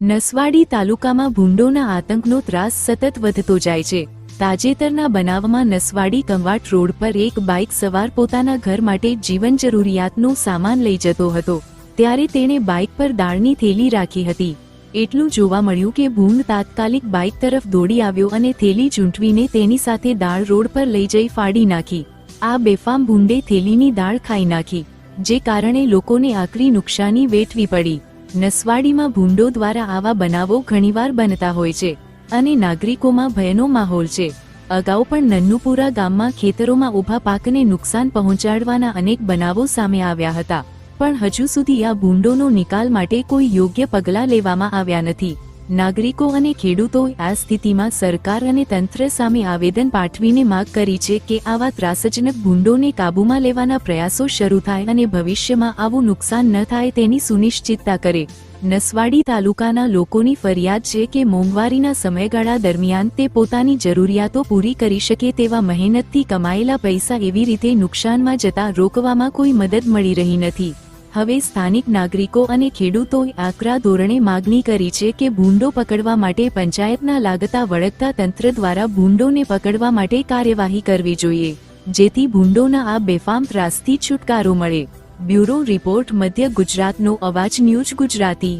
નસવાડી તાલુકામાં ભૂંડોના આતંકનો ત્રાસ સતત વધતો જાય છે. તાજેતરના બનાવમાં નસવાડી કંવાટ રોડ પર એક બાઇક સવાર પોતાના ઘર માટે જીવન જરૂરિયાતનો સામાન લઈ જતો હતો. ત્યારે તેણે બાઇક પર દાળની થેલી રાખી હતી. એટલું જોવા મળ્યું કે ભૂંડ તાત્કાલિક બાઇક તરફ દોડી આવ્યો અને થેલી ચૂંટવીને તેની સાથે દાળ રોડ પર લઈ જઈ ફાડી નાખી. આ બેફામ ભૂંડે થેલીની દાળ ખાઈ નાખી, જે કારણે લોકોને આકરી નુકસાની વેઠવી પડી. નસવાડીમાં ભૂંડો દ્વારા આવા બનાવો ઘણીવાર બનતા હોય છે અને નાગરિકોમાં ભયનો માહોલ છે. અગાઉ પણ નન્નુપુરા ગામમાં ખેતરોમાં ઊભા પાકને નુકસાન પહોંચાડવાના અનેક બનાવો સામે આવ્યા હતા. પણ હજુ સુધી આ ભૂંડોનો નિકાલ માટે કોઈ યોગ્ય પગલાં લેવામાં આવ્યા નથી. નાગરિકો અને ખેડૂતોએ આ સ્થિતિમાં સરકાર અને તંત્ર સામે આવેદન પાઠવીને માગ કરી છે કે આવા ત્રાસજનક ભૂંડોને કાબૂમાં લેવાના પ્રયાસો શરૂ થાય અને ભવિષ્યમાં આવું નુકસાન ન થાય તેની સુનિશ્ચિતતા કરે. નસવાડી તાલુકાના લોકોની ફરિયાદ છે કે મોંઘવારીના સમયગાળા દરમિયાન તે પોતાની જરૂરિયાતો પૂરી કરી શકે તેવા મહેનતથી કમાયેલા પૈસા એવી રીતે નુકસાનમાં જતા રોકવામાં કોઈ મદદ મળી રહી નથી. હવે સ્થાનિક નાગરિકો અને ખેડૂતોએ આકરા ધોરણે માગણી કરી છે કે ભૂંડો પકડવા માટે પંચાયતના લાગતા વળગતા તંત્ર દ્વારા ભૂંડોને પકડવા માટે કાર્યવાહી કરવી જોઈએ, જેથી ભૂંડોના આ બેફામ ત્રાસથી છુટકારો મળે. બ્યુરો રિપોર્ટ, મધ્ય ગુજરાતનો અવાજ, ન્યૂઝ ગુજરાતી.